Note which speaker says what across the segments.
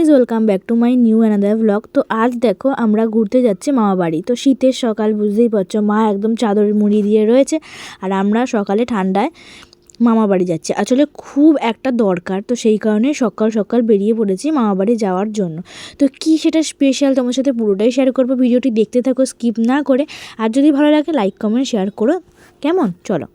Speaker 1: Guys welcome back to my new another blog তো আজ দেখো, আমরা ঘুরতে যাচ্ছি মামা বাড়ি। তো শীতের সকাল, বুঝতেই পারছ, মা একদম চাদর মুড়ি দিয়ে রয়েছে। আর আমরা সকালে ঠান্ডায় মামা বাড়ি যাচ্ছি। আসলে খুব একটা দরকার, তো সেই কারণে সকাল সকাল বেরিয়ে পড়েছি মামা বাড়ি যাওয়ার জন্য। তো কি সেটা স্পেশাল তোমার সাথে পুরোটাই শেয়ার করব, ভিডিওটি দেখতে থাকো স্কিপ না করে। আর যদি ভালো লাগে লাইক কমেন্ট শেয়ার করো। কেমন? চলো।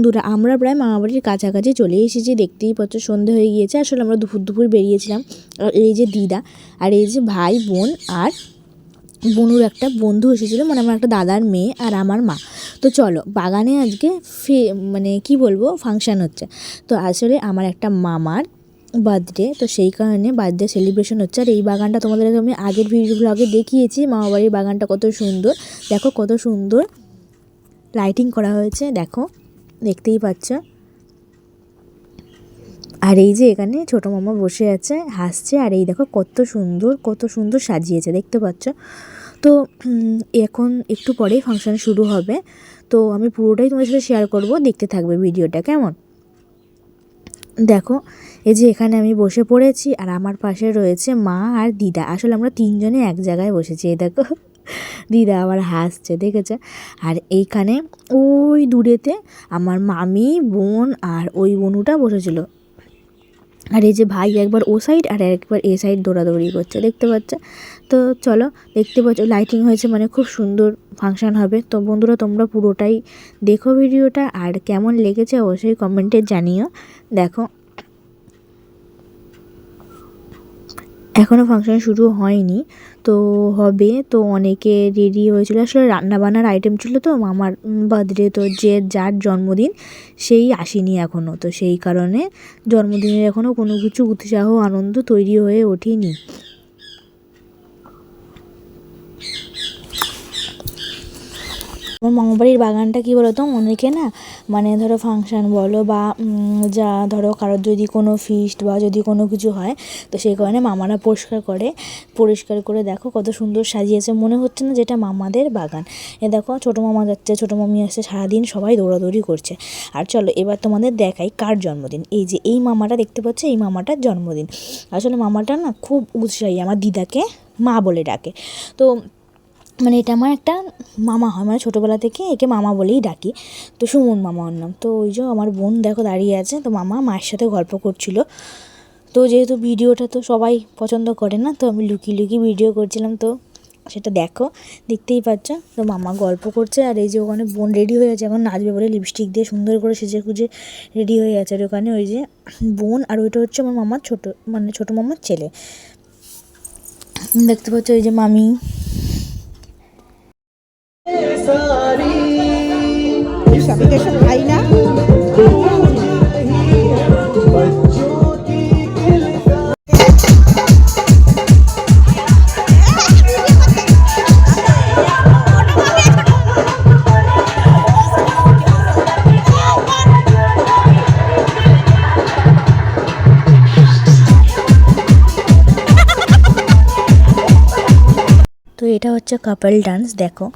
Speaker 1: বন্ধুরা, আমরা প্রায় মামাবাড়ির কাছাকাছি চলে এসেছি। দেখতেই পাচ্ছ, সন্ধে হয়ে গিয়েছে। আসলে আমরা দুপুর দুপুর বেরিয়েছিলাম। এই যে দিদা, আর এই যে ভাই, বোন আর বনুর একটা বন্ধু এসেছিল মানে আমার একটা দাদার মেয়ে আর আমার মা। তো চলো, বাগানে আজকে ফে মানে কি বলব ফাংশান হচ্ছে। তো আসলে আমার একটা মামার বার্থডে তো সেই কারণে বার্থডে সেলিব্রেশন হচ্ছে। আর এই বাগানটা তোমাদেরকে আমি আগের ভিডিও ব্লগে দেখিয়েছি, মামাবাড়ির বাগানটা কত সুন্দর। দেখো কত সুন্দর লাইটিং করা হয়েছে, দেখো। দেখতেই পাচ্ছ। আর এই যে এখানে ছোটো মামা বসে আছে, হাসছে, আর এই দেখো কত সুন্দর কত সুন্দর সাজিয়েছে, দেখতে পাচ্ছ? তো এখন একটু পরেই ফাংশন শুরু হবে। তো আমি পুরোটাই তোমার সাথে শেয়ার করব, দেখতে থাকবে ভিডিওটা, কেমন? দেখো, এই যে এখানে আমি বসে পড়েছি, আর আমার পাশে রয়েছে মা আর দিদা। আসলে আমরা তিনজনে এক জায়গায় বসেছি, এই দেখো। দিদা আবার হাসছে, দেখেছে? আর এইখানে ওই দূরেতে আমার মামি, বোন আর ওই বনুটা বসেছিল। আর এই যে ভাই একবার ও সাইড আর একবার এ সাইড দৌড়াদৌড়ি করছে, দেখতে পাচ্ছে? তো চলো, দেখতে পাচ্ছ লাইটিং হয়েছে মানে খুব সুন্দর ফাংশন হবে। তো বন্ধুরা, তোমরা পুরোটাই দেখো ভিডিওটা, আর কেমন লেগেছে অবশ্যই কমেন্টে জানিও। দেখো এখনও ফাংশন শুরু হয়নি। তো হবে, তো অনেকে রেডি হয়েছিল। আসলে রান্নাবান্নার আইটেম ছিল তো, মামার বার্থডে তো যে যার জন্মদিন, সেই আসেনি এখনও তো সেই কারণে জন্মদিনের এখনও কোনো কিছু উৎসাহ, আনন্দ তৈরি হয়ে ওঠেনি। আমার মামাবাড়ির বাগানটা কী বলো তো অনেকে না? মানে ধরো ফাংশান বলো বা যা ধরো কারোর যদি কোনো ফিস্ট বা যদি কোনো কিছু হয়, তো সেই কারণে মামারা পরিষ্কার করে পরিষ্কার করে দেখো কত সুন্দর সাজিয়েছে। মনে হচ্ছে না যেটা মামাদের বাগান। এ দেখো, ছোটো মামা যাচ্ছে, ছোটো মামি আসছে, সারাদিন সবাই দৌড়াদৌড়ি করছে। আর চলো এবার তোমাদের দেখাই কার জন্মদিন। এই যে এই মামাটা দেখতে পাচ্ছ, এই মামাটার জন্মদিন। আসলে মামাটা না খুব উৎসাহী, আমার দিদাকে মা বলে ডাকে। তো মানে এটা আমার একটা মামা হয় মানে ছোটোবেলা থেকে একে মামা বলেই ডাকি। তো সুমন মামা ওর নাম। তো ওই যে আমার বোন দেখো দাঁড়িয়ে আছে, তো মামা মায়ের সাথে গল্প করছিল। তো যেহেতু ভিডিওটা তো সবাই পছন্দ করে না, তো আমি লুকিয়ে লুকিয়ে ভিডিও করছিলাম, তো সেটা দেখো, দেখতেই পাচ্ছ। তো মামা গল্প করছে, আর এই যে ওখানে বোন রেডি হয়ে আছে এখন নাচবে বলে লিপস্টিক দিয়ে সুন্দর করে সেজে খুঁজে রেডি হয়ে আছে আর ওখানে ওই যে বোন, আর ওইটা হচ্ছে আমার মামার ছোটো মানে ছোটো মামার ছেলে। দেখতে পাচ্ছ ওই যে মামি
Speaker 2: আমি তো এসব খাই না
Speaker 1: তো এটা হচ্ছে কাপল ডান্স দেখো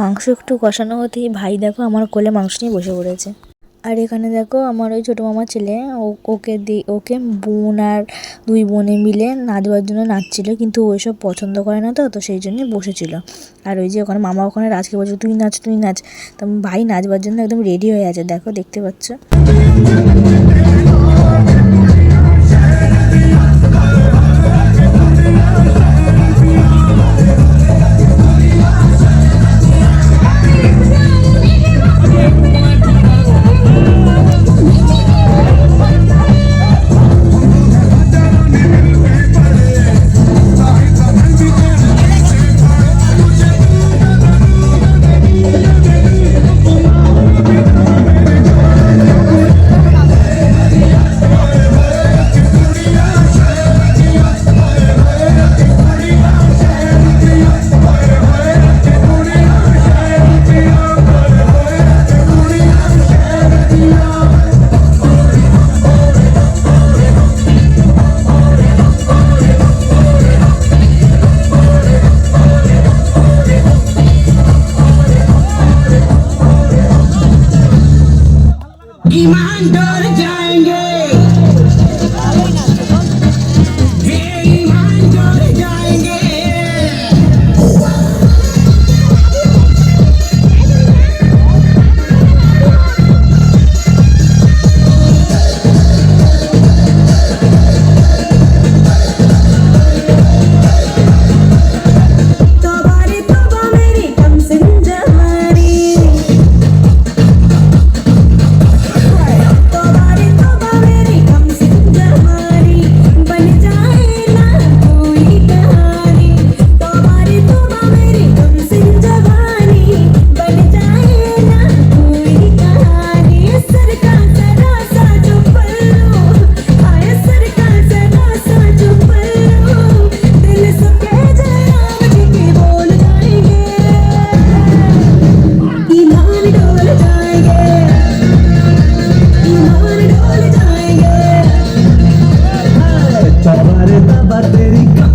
Speaker 1: মাংস একটু কষানো হতেই ভাই দেখো আমার কোলে মাংস নিয়ে বসে পড়েছে। আর এখানে দেখো আমার ওই ছোটো মামার ছেলে ওকে দি, ওকে বোন আর দুই বোনে মিলে নাচবার জন্য নাচছিল, কিন্তু ও এসব পছন্দ করে না তো তো সেই জন্যই বসেছিল। আর ওই যে ওখানে মামা ওখানে রাজকে বলছে, তুই নাচ তুই নাচ। তো ভাই নাচবার জন্য একদম রেডি হয়ে আছে, দেখো, দেখতে পাচ্ছ?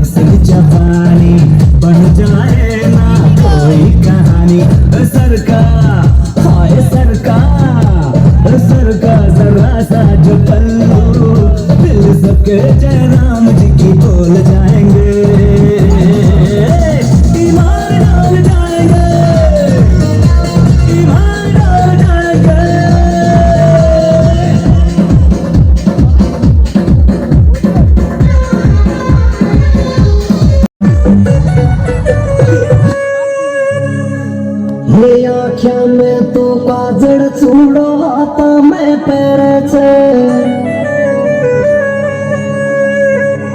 Speaker 3: कमसिन जवानी बन जाए ना कोई कहानी। सरका हाय सरका सरका जरा सा जो पल्लू, दिल सबके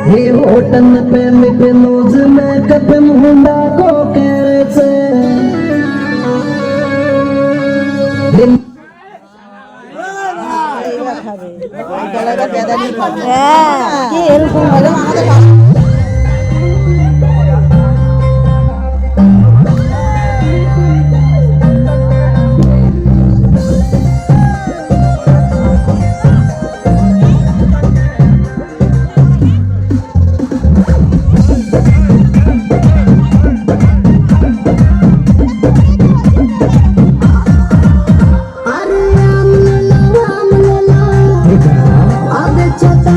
Speaker 3: हे होटन पे मिपे नोज में कप मुंडा को केरेचे दिन
Speaker 2: হ্যাঁ কি এরকম হলে আমাদের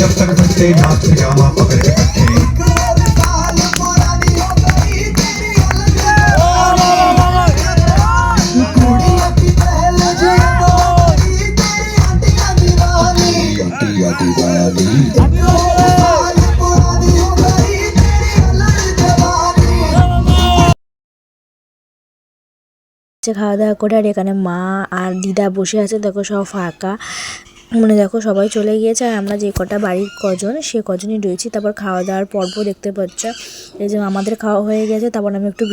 Speaker 4: जब तक भटके नाथ जामा
Speaker 1: पकड़ के बैठे। খাওয়া দাওয়া করে আর এখানে মা আর দিদা বসে আছে, দেখো সব ফাঁকা। মানে দেখো সবাই চলে গিয়েছে আর আমরা যে কটা বাড়ির কজন, সে কজনই রয়েছি। তারপর খাওয়া দাওয়ার পর্ব দেখতে পাচ্ছ। এই যে আমাদের খাওয়া হয়ে গেছে, তারপর আমি একটু